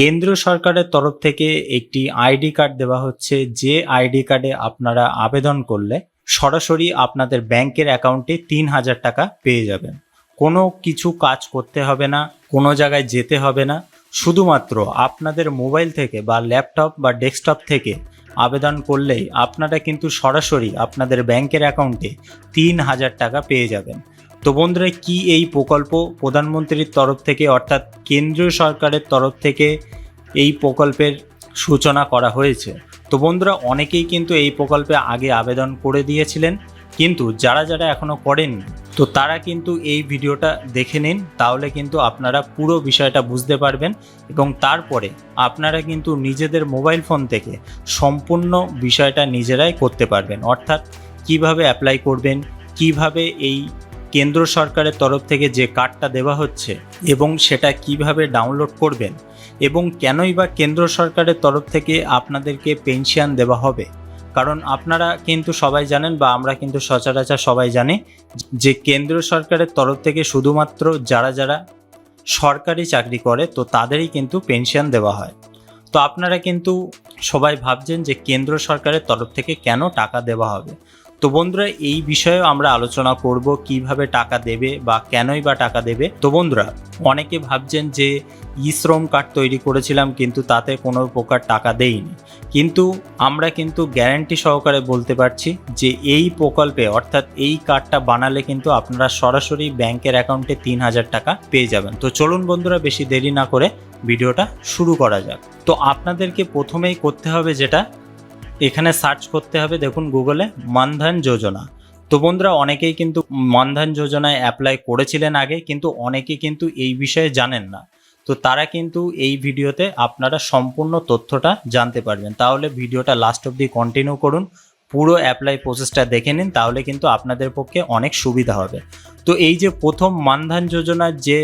কেন্দ্র সরকারের তরফ থেকে একটি আইডি কার্ড দেওয়া হচ্ছে। যে আইডি কার্ডে আপনারা আবেদন করলে সরাসরি আপনাদের ব্যাংকের অ্যাকাউন্টে তিন হাজার টাকা পেয়ে যাবেন। কোনো কিছু কাজ করতে হবে না, কোনো জায়গায় যেতে হবে না। শুধুমাত্র আপনাদের মোবাইল থেকে বা ল্যাপটপ বা ডেস্কটপ থেকে আবেদন করলেই আপনারা কিন্তু সরাসরি আপনাদের ব্যাংকের অ্যাকাউন্টে তিন হাজার টাকা পেয়ে যাবেন। তো বন্ধুরা, কি এই প্রকল্প প্রধানমন্ত্রীর তরফ থেকে অর্থাৎ কেন্দ্রীয় সরকারের তরফ থেকে এই প্রকল্পের সূচনা করা হয়েছে? তো বন্ধুরা, অনেকেই কিন্তু এই প্রকল্পে আগে আবেদন করে দিয়েছিলেন, কিন্তু যারা যারা এখনও করেননি, তো তারা কিন্তু এই ভিডিওটা দেখে নিন, তাহলে কিন্তু আপনারা পুরো বিষয়টা বুঝতে পারবেন এবং তারপরে আপনারা কিন্তু নিজেদের মোবাইল ফোন থেকে সম্পূর্ণ বিষয়টা নিজেরাই করতে পারবেন। অর্থাৎ কীভাবে অ্যাপ্লাই করবেন, কীভাবে এই কেন্দ্র সরকারের তরফ থেকে যে কার্ডটা দেওয়া হচ্ছে এবং সেটা কীভাবে ডাউনলোড করবেন এবং কেনই বা কেন্দ্র সরকারের তরফ থেকে আপনাদেরকে পেনশন দেওয়া হবে। কারণ আপনারা কিন্তু সবাই জানেন বা আমরা কিন্তু সচরাচর সবাই জানি যে কেন্দ্র সরকারের তরফ থেকে শুধুমাত্র যারা যারা সরকারি চাকরি করে, তো তাদেরই কিন্তু পেনশন দেওয়া হয়। তো আপনারা কিন্তু সবাই ভাবছেন যে কেন্দ্র সরকারের তরফ থেকে কেন টাকা দেওয়া হবে। তো বন্ধুরা, এই বিষয়েও আমরা আলোচনা করব কীভাবে টাকা দেবে বা কেনই বা টাকা দেবে। তো বন্ধুরা, অনেকে ভাবছেন যে ই শ্রম কার্ড তৈরি করেছিলাম কিন্তু তাতে কোনো প্রকার টাকা দেইনি। কিন্তু আমরা কিন্তু গ্যারান্টি সহকারে বলতে পারছি যে এই প্রকল্পে, অর্থাৎ এই কার্ডটা বানালে কিন্তু আপনারা সরাসরি ব্যাংকের অ্যাকাউন্টে তিন হাজার টাকা পেয়ে যাবেন। তো চলুন বন্ধুরা, বেশি দেরি না করে ভিডিওটা শুরু করা যাক। তো আপনাদেরকে প্রথমেই করতে হবে যেটা এখানে সার্চ করতে হবে দেখুন গুগলে মানধন যোজনা। তো বন্ধুরা, অনেকেই কিন্তু মানধন যোজনায় অ্যাপ্লাই করেছিলেন আগে, কিন্তু অনেকে কিন্তু এই বিষয়ে জানেন না। তো তারা কিন্তু এই ভিডিওতে আপনারা সম্পূর্ণ তথ্যটা জানতে পারবেন। তাহলে ভিডিওটা লাস্ট অবধি কন্টিনিউ করুন, পুরো অ্যাপ্লাই প্রসেসটা দেখে নিন, তাহলে কিন্তু আপনাদের পক্ষে অনেক সুবিধা হবে। তো এই যে প্রথম মানধন যোজনার যে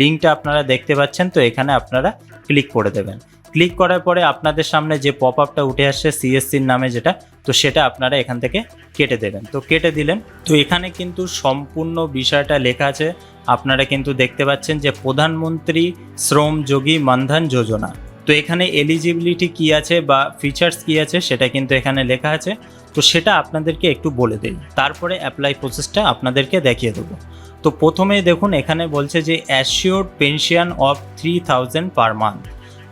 লিঙ্কটা আপনারা দেখতে পাচ্ছেন, তো এখানে আপনারা ক্লিক করে দেবেন। ক্লিক করার পরে আপনাদের সামনে যে পপ আপটা উঠে আসছে সিএসসির নামে যেটা, তো সেটা আপনারা এখান থেকে কেটে দেবেন। তো কেটে দিলেন। তো এখানে কিন্তু সম্পূর্ণ বিষয়টা লেখা আছে। আপনারা কিন্তু দেখতে পাচ্ছেন যে প্রধানমন্ত্রী শ্রম যোগী মানধন যোজনা। তো এখানে এলিজিবিলিটি কি আছে বা ফিচার্স কি আছে সেটা কিন্তু এখানে লেখা আছে। তো সেটা আপনাদেরকে একটু বলে দিই। তারপরে অ্যাপ্লাই প্রসেসটা আপনাদেরকে দেখিয়ে দেবো। তো প্রথমে দেখুন, এখানে বলছে যে assured pension of three thousand per month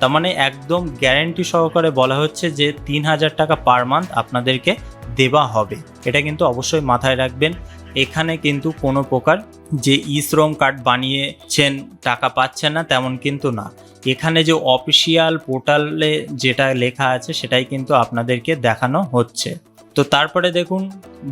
তার মানে একদম গ্যারেন্টি সহকারে বলা হচ্ছে যে তিন হাজার টাকা পার মান্থ আপনাদেরকে দেওয়া হবে। এটা কিন্তু অবশ্যই মাথায় রাখবেন। এখানে কিন্তু কোনো প্রকার যে ই শ্রম কার্ড বানিয়েছেন টাকা পাচ্ছেন না, তেমন কিন্তু না। এখানে যে অফিসিয়াল পোর্টালে যেটা লেখা আছে, সেটাই কিন্তু আপনাদেরকে দেখানো হচ্ছে। তো তারপরে দেখুন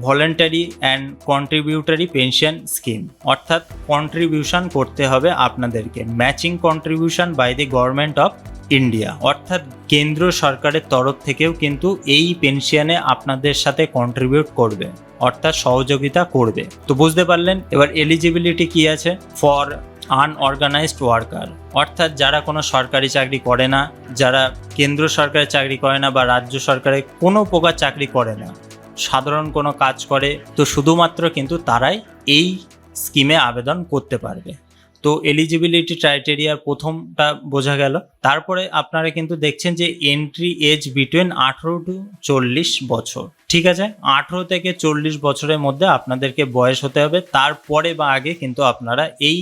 voluntary and contributory pension scheme অর্থাৎ কন্ট্রিবিউশন করতে হবে আপনাদেরকে। Matching contribution by the government of India অর্থাৎ কেন্দ্র সরকারের তরফ থেকেও কিন্তু এই পেনশনে আপনাদের সাথে কন্ট্রিবিউট করবে, অর্থাৎ সহযোগিতা করবে। তো বুঝতে পারলেন? এবার এলিজিবিলিটি কি আছে? ফর আনঅর্গানাইজড ওয়ার্কার অর্থাৎ যারা কোনো সরকারি চাকরি করে না, যারা কেন্দ্র সরকারের চাকরি করে না বা রাজ্য সরকারের কোনো প্রকার চাকরি করে না, সাধারণ কোনো কাজ করে, তো শুধুমাত্র কিন্তু তারাই এই স্কিমে আবেদন করতে পারবে। তো এলিজিবিলিটি ক্রাইটেরিয়ার প্রথমটা বোঝা গেল। তারপরে আপনারা কিন্তু দেখছেন যে এন্ট্রি এজ বিটুইন আঠেরো টু চল্লিশ বছর। ঠিক আছে? আঠেরো থেকে চল্লিশ বছরের মধ্যে আপনাদেরকে বয়স হতে হবে। তারপরে বা আগে কিন্তু আপনারা এই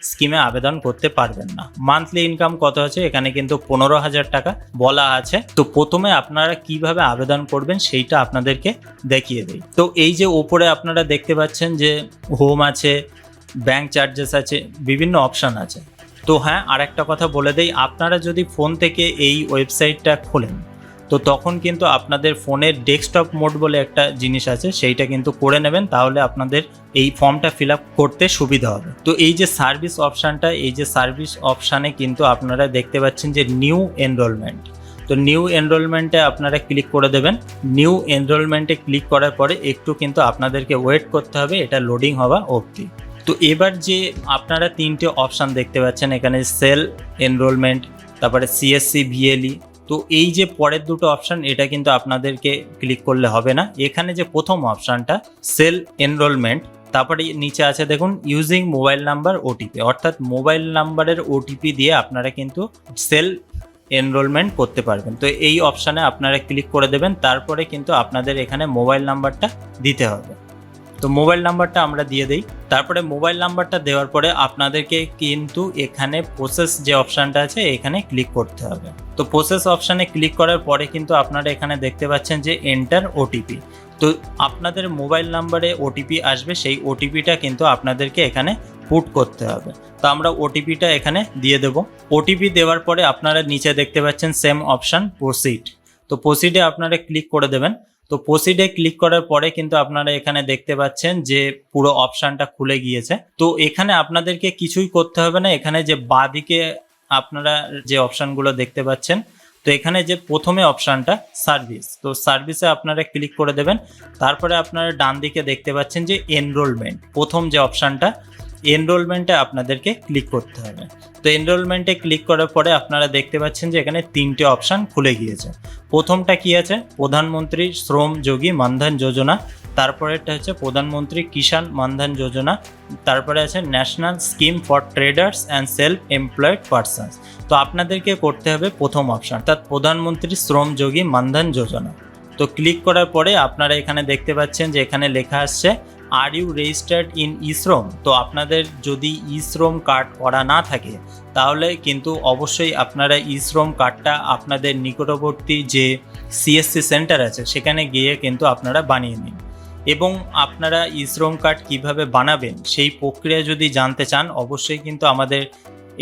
স্কিমে আবেদন করতে পারবেন না। মান্থলি ইনকাম কত আছে? এখানে কিন্তু পনেরো হাজার টাকা বলা আছে। তো প্রথমে আপনারা কীভাবে আবেদন করবেন সেইটা আপনাদেরকে দেখিয়ে দিই। তো এই যে ওপরে আপনারা দেখতে পাচ্ছেন যে হোম আছে ব্যাংক চার্জেস আছে, বিভিন্ন অপশান আছে। তো হ্যাঁ আর একটা কথা বলে দেই, আপনারা যদি ফোন থেকে এই ওয়েবসাইটটা খোলেন, তো তখন কিন্তু আপনাদের ফোনের ডেস্কটপ মোড বলে একটা জিনিস আছে, সেইটা কিন্তু করে নেবেন, তাহলে আপনাদের এই ফর্মটা ফিল করতে সুবিধা হবে। তো এই যে সার্ভিস অপশানটা এই যে সার্ভিস অপশানে কিন্তু আপনারা দেখতে পাচ্ছেন যে নিউ এনরোলমেন্ট তো নিউ এনরোলমেন্টে আপনারা ক্লিক করে দেবেন। নিউ এনরোলমেন্টে ক্লিক করার পরে একটু কিন্তু আপনাদেরকে ওয়েট করতে হবে, এটা লোডিং হওয়া অবধি। তো এবার যে আপনারা তিনটে অপশান দেখতে পাচ্ছেন, এখানে সেল এনরোলমেন্ট তারপরে সিএসসি ভিএলই তো এই যে পরের দুটো অপশান এটা কিন্তু আপনাদেরকে ক্লিক করলে হবে না। এখানে যে প্রথম অপশানটা সেল এনরোলমেন্ট তারপরে নিচে আছে দেখুন ইউজিং মোবাইল নাম্বার ওটিপি অর্থাৎ মোবাইল নাম্বারের ওটিপি দিয়ে আপনারা কিন্তু সেল এনরোলমেন্ট করতে পারবেন। তো এই অপশানে আপনারা ক্লিক করে দেবেন, তারপরে কিন্তু আপনাদের এখানে মোবাইল নাম্বারটা দিতে হবে। তো মোবাইল নাম্বারটা আমরা দিয়ে দিই। তারপরে মোবাইল নাম্বারটা দেওয়ার পরে আপনাদেরকে কিন্তু এখানে প্রসেস যে অপশানটা আছে, এখানে ক্লিক করতে হবে। তো প্রসেস অপশানে ক্লিক করার পরে কিন্তু আপনারা এখানে দেখতে পাচ্ছেন যে এন্টার ওটিপি তো আপনাদের মোবাইল নাম্বারে ওটিপি আসবে, সেই ওটিপিটা কিন্তু আপনাদেরকে এখানে পুট করতে হবে। তো আমরা ওটিপিটা এখানে দিয়ে দেব। ওটিপি দেওয়ার পরে আপনারা নিচে দেখতে পাচ্ছেন সেম অপশান প্রসিড তো প্রসিডে আপনারা ক্লিক করে দেবেন। তো প্রসিডে ক্লিক করার পরে কিন্তু আপনারা এখানে দেখতে পাচ্ছেন যে পুরো অপশানটা খুলে গিয়েছে। তো এখানে আপনাদেরকে কিছুই করতে হবে না। এখানে যে বাদিকে আপনারা যে অপশানগুলো দেখতে পাচ্ছেন, তো এখানে যে প্রথমে অপশানটা সার্ভিস তো সার্ভিসে আপনারা ক্লিক করে দেবেন। তারপরে আপনারা ডান দিকে দেখতে পাচ্ছেন যে এনরোলমেন্ট প্রথম যে অপশানটা এনরোলমেন্টে আপনাদেরকে ক্লিক করতে হবে। তো এনরোলমেন্টে ক্লিক করার পরে আপনারা দেখতে পাচ্ছেন যে এখানে তিনটে অপশান খুলে গিয়েছে। প্রথমটা কি আছে? প্রধানমন্ত্রী শ্রম যোগী মানধন যোজনা, তারপরেরটা হচ্ছে প্রধানমন্ত্রী কিষাণ মানধন যোজনা, তারপরে আছে national scheme for traders and self employed persons তো আপনাদেরকে করতে হবে প্রথম অপশান অর্থাৎ প্রধানমন্ত্রী শ্রম যোগী মানধন যোজনা। তো ক্লিক করার পরে আপনারা এখানে দেখতে পাচ্ছেন যে এখানে লেখা আসছে are you registered in eShram তো আপনাদের যদি ইশ্রম কার্ড করা না থাকে, তাহলে কিন্তু অবশ্যই আপনারা ইশ্রম কার্ডটা আপনাদের নিকটবর্তী যে সিএসসি সেন্টার আছে, সেখানে গিয়ে কিন্তু আপনারা বানিয়ে নিন। এবং আপনারা ইশ্রম কার্ড কীভাবে বানাবেন, সেই প্রক্রিয়া যদি জানতে চান, অবশ্যই কিন্তু আমাদের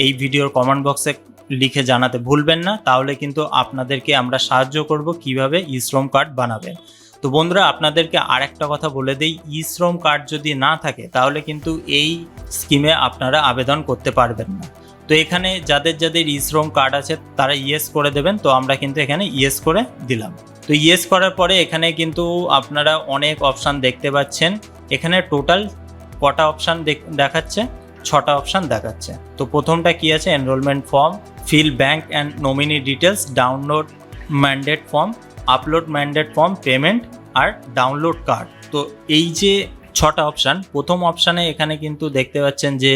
এই ভিডিওর কমেন্ট বক্সে লিখে জানাতে ভুলবেন না। তাহলে কিন্তু আপনাদেরকে আমরা সাহায্য করব কীভাবে ইশ্রম কার্ড বানাবেন। তো বন্ধুরা, আপনাদেরকে আরেকটা কথা বলে দিই ই শ্রম কার্ড যদি না থাকে, তাহলে কিন্তু এই স্কিমে আপনারা আবেদন করতে পারবেন না। তো এখানে যাদের যাদের ই শ্রম কার্ড আছে, তারা ইয়েস করে দেবেন, তো আমরা কিন্তু এখানে ইয়েস করে দিলাম। তো ইয়েস করার পরে এখানে কিন্তু আপনারা অনেক অপশান দেখতে পাচ্ছেন। এখানে টোটাল কটা অপশান দেখাচ্ছে, ছটা অপশান দেখাচ্ছে। তো প্রথমটা কি আছে? Enrolment form, fill bank and nominee details download mandate form upload mandate form payment R download card তো এই যে ছটা অপশান প্রথম অপশানে এখানে কিন্তু দেখতে পাচ্ছেন যে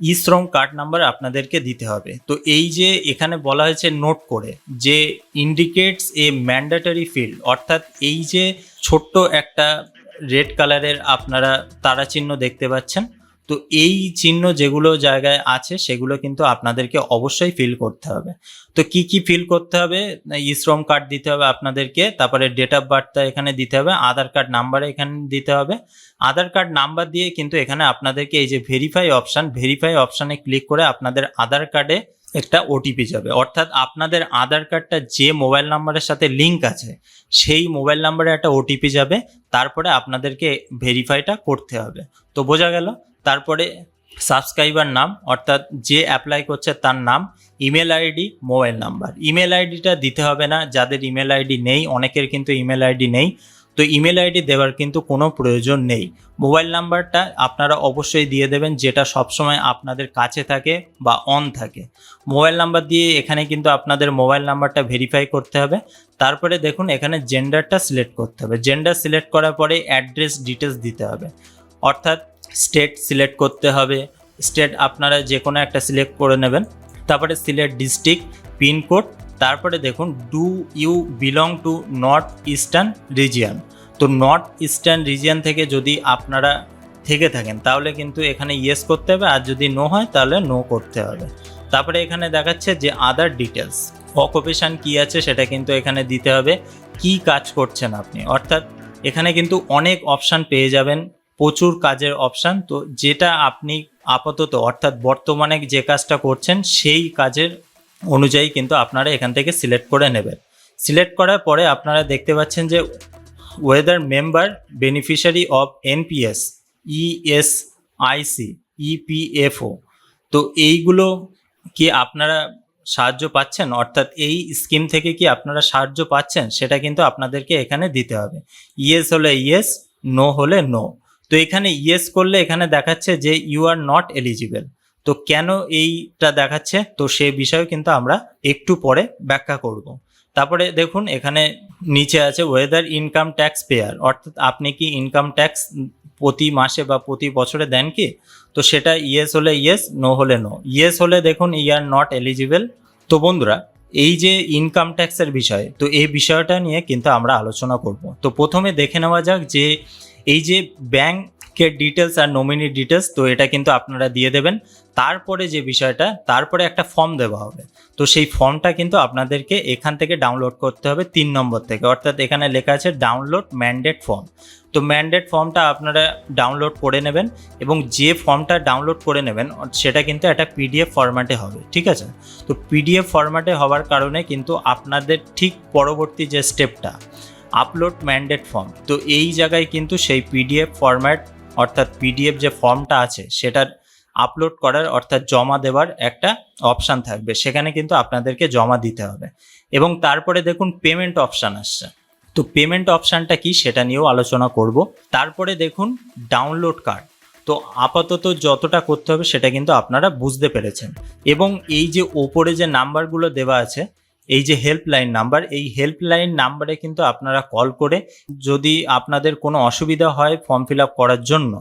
ই শ্রম কার্ড নাম্বার আপনাদেরকে দিতে হবে। তো এই যে এখানে বলা হয়েছে নোট করে যে ইন্ডিকেটস এ ম্যান্ডেটরি ফিল্ড অর্থাৎ এই যে ছোট্ট একটা রেড কালারের আপনারা তারা চিহ্ন দেখতে পাচ্ছেন। তো এই চিহ্ন যেগুলো জায়গায় আছে, সেগুলো কিন্তু আপনাদেরকে অবশ্যই ফিল করতে হবে। তো কি কি ফিল করতে হবে? ই শ্রম কার্ড দিতে হবে আপনাদেরকে, তারপরে ডেট অফ বার্থটা এখানে দিতে হবে আধার কার্ড নাম্বার এখানে দিতে হবে। আধার কার্ড নাম্বার দিয়ে কিন্তু এখানে আপনাদেরকে এই যে ভেরিফাই অপশান ভেরিফাই অপশানে ক্লিক করে আপনাদের আধার কার্ডে একটা ওটিপি যাবে। অর্থাৎ আপনাদের আধার কার্ডটা যে মোবাইল নাম্বারের সাথে লিঙ্ক আছে, সেই মোবাইল নাম্বারে একটা ওটিপি যাবে। তারপরে আপনাদেরকে ভেরিফাইটা করতে হবে। তো বোঝা গেল? তারপরে সাবস্ক্রাইবার নাম, অর্থাৎ যে অ্যাপ্লাই করছে তার নাম email ID mobile number email আইডিটা দিতে হবে না, যাদের ইমেল আইডি নেই, অনেকের কিন্তু ইমেল আইডি নেই। তো ইমেল আইডি দেওয়ার কিন্তু কোনো প্রয়োজন নেই। মোবাইল নাম্বারটা আপনারা অবশ্যই দিয়ে দেবেন, যেটা সবসময় আপনাদের কাছে থাকে বা অন থাকে। মোবাইল নাম্বার দিয়ে এখানে কিন্তু আপনাদের মোবাইল নাম্বারটা ভেরিফাই করতে হবে। তারপরে দেখুন, এখানে জেন্ডারটা সিলেক্ট করতে হবে। জেন্ডার সিলেক্ট করার পরে অ্যাড্রেস ডিটেলস দিতে হবে। অর্থাৎ স্টেট সিলেক্ট করতে হবে। স্টেট আপনারা যে কোনো একটা সিলেক্ট করে নেবেন। তারপরে সিলেক্ট ডিস্ট্রিক্ট পিনকোড তারপরে দেখুন do you belong to north eastern region তো নর্থ ইস্টার্ন রিজিয়ান থেকে যদি আপনারা থেকে থাকেন, তাহলে কিন্তু এখানে ইয়েস করতে হবে। আর যদি নো হয়, তাহলে নো করতে হবে। তারপরে এখানে দেখাচ্ছে যে আদার ডিটেলস অকুপেশান কি আছে সেটা কিন্তু এখানে দিতে হবে। কি কাজ করছেন আপনি? অর্থাৎ এখানে কিন্তু অনেক অপশান পেয়ে যাবেন। প্রচুর কাজের অপশান তো যেটা আপনি আপাতত, অর্থাৎ বর্তমানে যে কাজটা করছেন, সেই কাজের অনুযায়ী কিন্তু আপনারা এখান থেকে সিলেক্ট করে নেবেন। সিলেক্ট করার পরে আপনারা দেখতে পাচ্ছেন যে whether member beneficiary of NPS ESIC EPFO তো এইগুলো কি আপনারা সাহায্য পাচ্ছেন? অর্থাৎ এই স্কিম থেকে কি আপনারা সাহায্য পাচ্ছেন? সেটা কিন্তু আপনাদেরকে এখানে দিতে হবে। ইয়েস হলে ইয়েস নো হলে নো তো এখানে ইয়েস করলে এখানে দেখাচ্ছে যে ইউ আর নট এলিজিবল তো কেন এইটা দেখাচ্ছে? তো সে বিষয়ে কিন্তু আমরা একটু পরে ব্যাখ্যা করব। তারপরে দেখুন, এখানে নিচে আছে ওয়েদার ইনকাম ট্যাক্স পেয়ার অর্থাৎ আপনি কি ইনকাম ট্যাক্স প্রতি মাসে বা প্রতি বছরে দেন কি? তো সেটা ইয়েস হলে ইয়েস নো হলে নো ইয়েস হলে দেখুন ই আর নট এলিজিবল তো বন্ধুরা, এই যে ইনকাম ট্যাক্সের বিষয়, তো এই বিষয়টা নিয়ে কিন্তু আমরা আলোচনা করব। তো প্রথমে দেখে নেওয়া যাক যে এই যে ব্যাংকের ডিটেলস আর নমিনি ডিটেলস তো এটা কিন্তু আপনারা দিয়ে দেবেন। তারপরে যে বিষয়টা, তারপরে একটা ফর্ম দেওয়া হবে। তো সেই ফর্মটা কিন্তু আপনাদেরকে এখান থেকে ডাউনলোড করতে হবে তিন নম্বর থেকে। অর্থাৎ এখানে লেখা আছে ডাউনলোড ম্যান্ডেট ফর্ম তো ম্যান্ডেট ফর্মটা আপনারা ডাউনলোড করে নেবেন এবং যে ফর্মটা ডাউনলোড করে নেবেন, সেটা কিন্তু একটা পিডিএফ ফরম্যাটে হবে, ঠিক আছে? তো পিডিএফ ফরম্যাটে হওয়ার কারণে কিন্তু আপনাদের ঠিক পরবর্তী যে স্টেপটা আপলোড ম্যান্ডেট ফর্ম তো এই জায়গায় কিন্তু সেই পিডিএফ ফরম্যাট অর্থাৎ পিডিএফ যে ফর্মটা আছে, সেটার আপলোড করার, অর্থাৎ জমা দেওয়ার একটা অপশান থাকবে। সেখানে কিন্তু আপনাদেরকে জমা দিতে হবে। এবং তারপরে দেখুন পেমেন্ট অপশান আসছে। তো পেমেন্ট অপশানটা কি সেটা নিয়েও আলোচনা করব। তারপরে দেখুন ডাউনলোড কার্ড তো আপাতত যতটা করতে হবে সেটা কিন্তু আপনারা বুঝতে পেরেছেন। এবং এই যে ওপরে যে নাম্বারগুলো দেওয়া আছে এই যে হেল্পলাইন নাম্বার এই হেল্পলাইন নাম্বারে কিন্তু আপনারা কল করে যদি আপনাদের কোনো অসুবিধা হয় ফর্ম ফিল করার জন্য,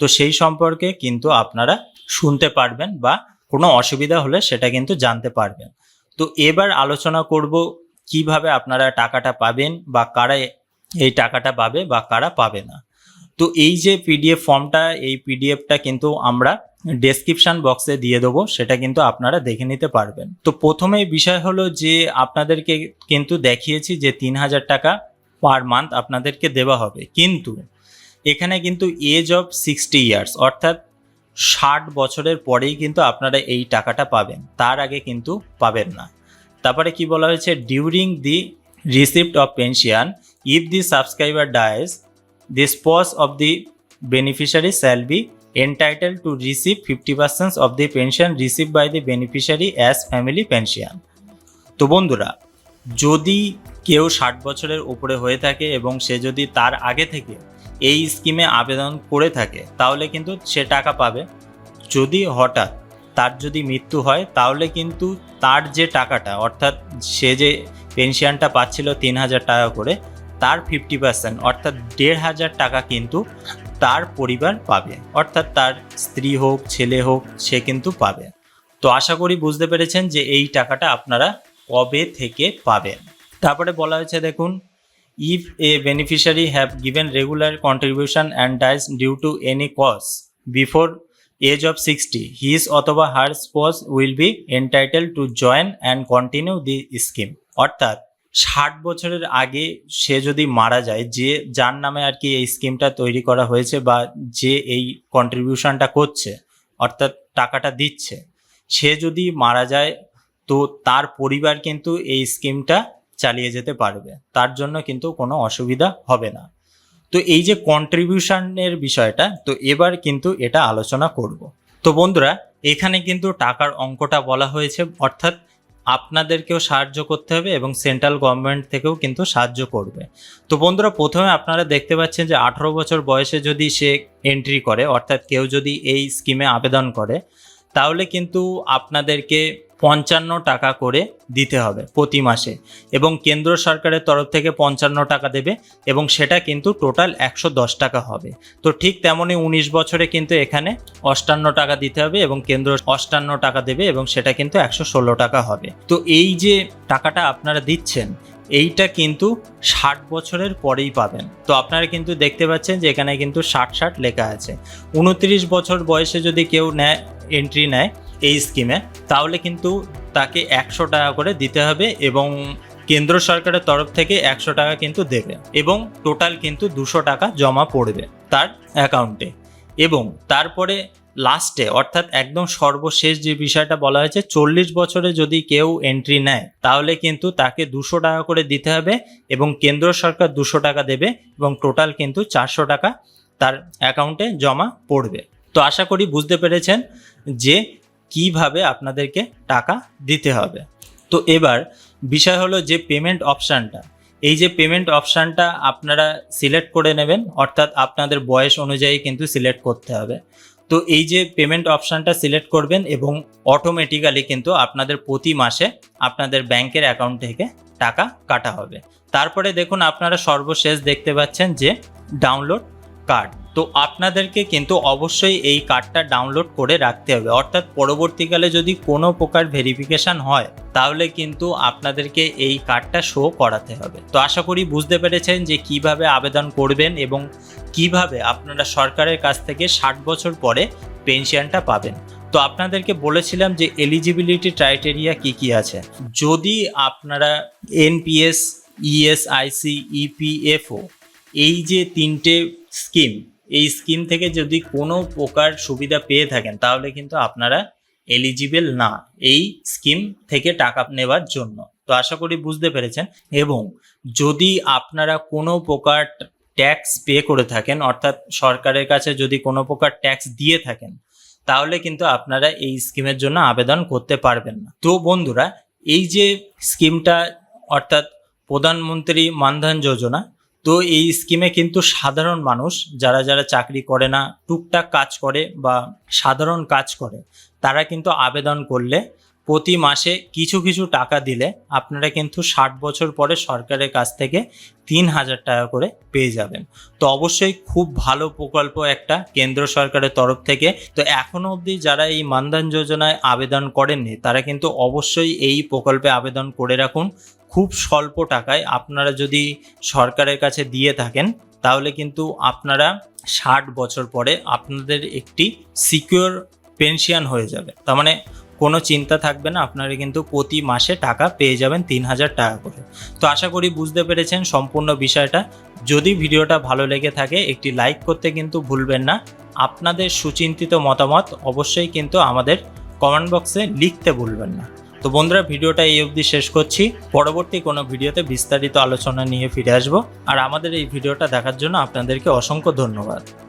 তো সেই সম্পর্কে কিন্তু আপনারা শুনতে পারবেন বা কোনো অসুবিধা হলে সেটা কিন্তু জানতে পারবেন। তো এবার আলোচনা করব কীভাবে আপনারা টাকাটা পাবেন বা কারা এই টাকাটা পাবে বা কারা পাবে না। তো এই যে পিডিএফ ফর্মটা এই পিডিএফটা কিন্তু আমরা ডেসক্রিপশন বক্সে দিয়ে দেবো, সেটা কিন্তু আপনারা দেখে নিতে পারবেন। তো প্রথমেই বিষয় হলো যে, আপনাদেরকে কিন্তু দেখিয়েছি যে, তিন হাজার টাকা পার মান্থ আপনাদেরকে দেওয়া হবে। কিন্তু এখানে কিন্তু এজ অফ সিক্সটি ইয়ার্স অর্থাৎ ষাট বছরের পরেই কিন্তু আপনারা এই টাকাটা পাবেন। তার আগে কিন্তু পাবেন না। তারপরে কি বলা হয়েছে? During the receipt of pension if the subscriber dies the spouse of the beneficiary shall be entitled to receive 50% of the pension received by the beneficiary as family pension. তো বন্ধুরা, যদি কেউ ষাট বছরের উপরে হয়ে থাকে এবং সে যদি তার আগে থেকে এই স্কিমে আবেদন করে থাকে, তাহলে কিন্তু সে টাকা পাবে। যদি হঠাৎ তার যদি মৃত্যু হয়, তাহলে কিন্তু তার যে টাকাটা, অর্থাৎ সে যে পেনশনটা পাচ্ছিল তিন হাজার টাকা করে, তার ফিফটি পার্সেন্ট অর্থাৎ দেড় হাজার টাকা কিন্তু তার পরিবার পাবে। অর্থাৎ তার স্ত্রী হোক, ছেলে হোক, সে কিন্তু পাবে। তো আশা করি বুঝতে পেরেছেন যে এই টাকাটা আপনারা কবে থেকে পাবেন। তারপরে বলা হয়েছে, দেখুন if a beneficiary have given regular contribution and dies due to any cause before age of sixty his অথবা her spouse will be entitled to join and continue the scheme অর্থাৎ ষাট বছরের আগে সে যদি মারা যায়, যে যার নামে আর কি এই স্কিমটা তৈরি করা হয়েছে বা যে এই কন্ট্রিবিউশনটা করছে, অর্থাৎ টাকাটা দিচ্ছে, সে যদি মারা যায়, তো তার পরিবার কিন্তু এই স্কিমটা চালিয়ে যেতে পারবে। তার জন্য কিন্তু কোনো অসুবিধা হবে না। তো এই যে কন্ট্রিবিউশনের বিষয়টা, তো এবার কিন্তু এটা আলোচনা করব। তো বন্ধুরা, এখানে কিন্তু টাকার অঙ্কটা বলা হয়েছে, অর্থাৎ আপনাদেরকেও সাহায্য করতে হবে এবং সেন্ট্রাল গভর্নমেন্ট থেকেও কিন্তু সাহায্য করবে। তো বন্ধুরা, প্রথমে আপনারা দেখতে পাচ্ছেন যে আঠারো বছর বয়সে যদি সে এন্ট্রি করে, অর্থাৎ কেউ যদি এই স্কিমে আবেদন করে, তাহলে কিন্তু আপনাদেরকে পঞ্চান্ন টাকা করে দিতে হবে প্রতি মাসে। এবং কেন্দ্র সরকারের তরফ থেকে পঞ্চান্ন টাকা দেবে এবং সেটা কিন্তু টোটাল একশো দশ টাকা হবে। তো ঠিক তেমনই উনিশ বছরে কিন্তু এখানে অষ্টান্ন টাকা দিতে হবে এবং কেন্দ্র অষ্টান্ন টাকা দেবে এবং সেটা কিন্তু একশো ষোলো টাকা হবে। তো এই যে টাকাটা আপনারা দিচ্ছেন, এইটা কিন্তু ষাট বছরের পরেই পাবেন। তো আপনারা কিন্তু দেখতে পাচ্ছেন যে এখানে কিন্তু ষাট ষাট লেখা আছে। উনত্রিশ বছর বয়সে যদি কেউ নেয় এন্ট্রি নেয় এই স্কিমে তাহলে কিন্তু তাকে একশো টাকা করে দিতে হবে এবং কেন্দ্র সরকারের তরফ থেকে একশো টাকা কিন্তু দেবে এবং টোটাল কিন্তু দুশো টাকা জমা পড়বে তার অ্যাকাউন্টে এবং তারপরে লাস্টে অর্থাৎ একদম সর্বশেষ যে বিষয়টা বলা হয়েছে, চল্লিশ বছরে যদি কেউ এন্ট্রি নেয়, তাহলে কিন্তু তাকে দুশো টাকা করে দিতে হবে এবং কেন্দ্র সরকার দুশো টাকা দেবে এবং টোটাল কিন্তু চারশো টাকা তার অ্যাকাউন্টে জমা পড়বে। তো আশা করি বুঝতে পেরেছেন যে কীভাবে আপনাদেরকে টাকা দিতে হবে? তো এবার বিষয় হলো যে পেমেন্ট অপশানটা এই যে পেমেন্ট অপশানটা আপনারা সিলেক্ট করে নেবেন, অর্থাৎ আপনাদের বয়স অনুযায়ী কিন্তু সিলেক্ট করতে হবে। তো এই যে পেমেন্ট অপশানটা সিলেক্ট করবেন এবং অটোমেটিক্যালি কিন্তু আপনাদের প্রতি মাসে আপনাদের ব্যাংকের অ্যাকাউন্ট থেকে টাকা কাটা হবে। তারপরে দেখুন আপনারা সর্বশেষ দেখতে পাচ্ছেন যে ডাউনলোড কার্ড তো আপনাদেরকে কিন্তু অবশ্যই এই কার্ডটা ডাউনলোড করে রাখতে হবে। অর্থাৎ পরবর্তীকালে যদি কোনো প্রকার ভেরিফিকেশন হয়, তাহলে কিন্তু আপনাদেরকে এই কার্ডটা শো করাতে হবে। তো আশা করি বুঝতে পেরেছেন যে কীভাবে আবেদন করবেন এবং কীভাবে আপনারা সরকারের কাছ থেকে ষাট বছর পরে পেনশনটা পাবেন। তো আপনাদেরকে বলেছিলাম যে এলিজিবিলিটি ক্রাইটেরিয়া কি কি আছে। যদি আপনারা এনপিএস ইএসআইসি ইপিএফও এই যে তিনটে স্কিম এই স্কিম থেকে যদি কোনো প্রকার সুবিধা পেয়ে থাকেন, তাহলে কিন্তু আপনারা এলিজিবল না এই স্কিম থেকে টাকা নেওয়ার জন্য। তো আশা করি বুঝতে পেরেছেন। এবং যদি আপনারা কোনো প্রকার ট্যাক্স পে করে থাকেন, অর্থাৎ সরকারের কাছে যদি কোনো প্রকার ট্যাক্স দিয়ে থাকেন, তাহলে কিন্তু আপনারা এই স্কিমের জন্য আবেদন করতে পারবেন না। তো বন্ধুরা, এই যে স্কিমটা, অর্থাৎ প্রধানমন্ত্রী মানধন যোজনা তো এই স্কিমে কিন্তু সাধারণ মানুষ, যারা যারা চাকরি করে না, টুকটাক কাজ করে বা সাধারণ কাজ করে, তারা কিন্তু আবেদন করলে প্রতি মাসে কিছু কিছু টাকা দিলে আপনারা কিন্তু ষাট বছর পরে সরকারের কাছ থেকে তিন হাজার টাকা করে পেয়ে যাবেন। তো অবশ্যই খুব ভালো প্রকল্প একটা কেন্দ্র সরকারের তরফ থেকে। তো এখনও অবধি যারা এই মানধন যোজনায় আবেদন করেননি, তারা কিন্তু অবশ্যই এই প্রকল্পে আবেদন করে রাখুন। খুব স্বল্প টাকায় আপনারা যদি সরকারের কাছে দিয়ে থাকেন, তাহলে কিন্তু আপনারা ষাট বছর পরে আপনাদের একটি সিকিউর পেনশন হয়ে যাবে। তার মানে কোনো চিন্তা থাকবে না, আপনারা কিন্তু প্রতি মাসে টাকা পেয়ে যাবেন তিন হাজার টাকা করে। তো আশা করি বুঝতে পেরেছেন সম্পূর্ণ বিষয়টা। যদি ভিডিওটা ভালো লেগে থাকে, একটি লাইক করতে কিন্তু ভুলবেন না। আপনাদের সুচিন্তিত মতামত অবশ্যই কিন্তু আমাদের কমেন্ট বক্সে লিখতে ভুলবেন না। তো বন্ধুরা, ভিডিওটা এই অবধি শেষ করছি। পরবর্তী কোনো ভিডিওতে বিস্তারিত আলোচনা নিয়ে ফিরে আসব। আর আমাদের এই ভিডিওটা দেখার জন্য আপনাদেরকে অসংখ্য ধন্যবাদ।